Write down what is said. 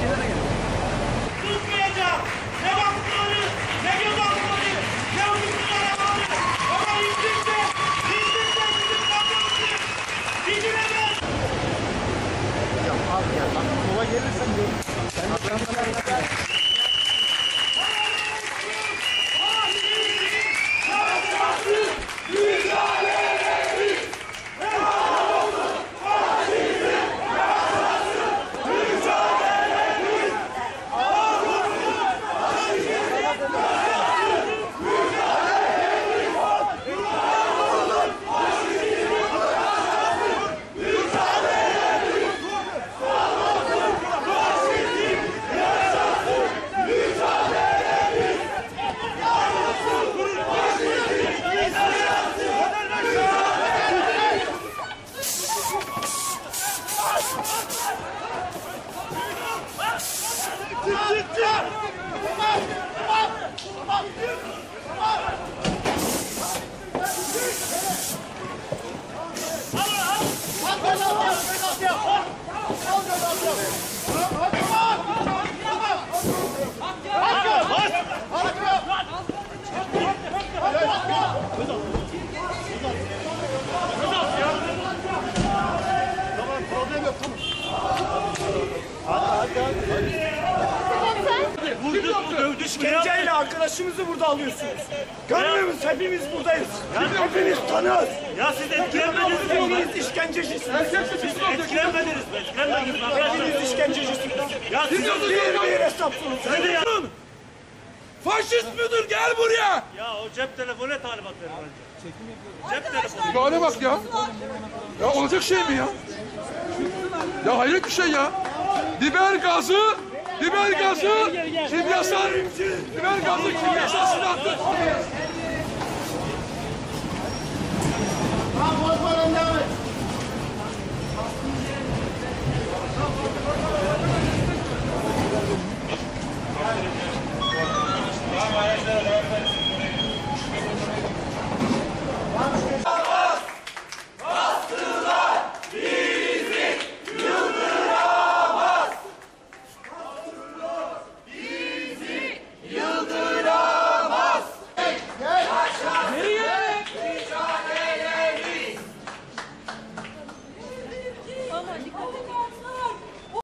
kenara gelin. Tutmayacağım. Ne baktığını, ne göz altını, ne ucuzun arabanı. Ama indikçe, indikçe bizim kapımızı dikileceğiz. Ya abi ya, sola gelirsen görürsün. Sen de Şikayet. İşkenceyle arkadaşımızı burada alıyorsunuz. Görmüyor musunuz? Hepimiz buradayız. Hepimiz tanıyoruz. Ya siz etkilenmediniz mi? Hepiniz işkencecisiniz. Siz etkilenmediniz mi? Etkilenmediniz mi? Hepiniz işkencecisiniz. Ya siz Bir bir hesapsınız. Hadi ya. Faşist müdür gel buraya. Ya o cep telefonu talimatları bence. Cep telefonu. Bu hale bak ya. Ya olacak şey mi ya? Ya hayret bir şey ya. Biber gazı, biber gazı, kimyasal, biber gazı kimyasal silahtır.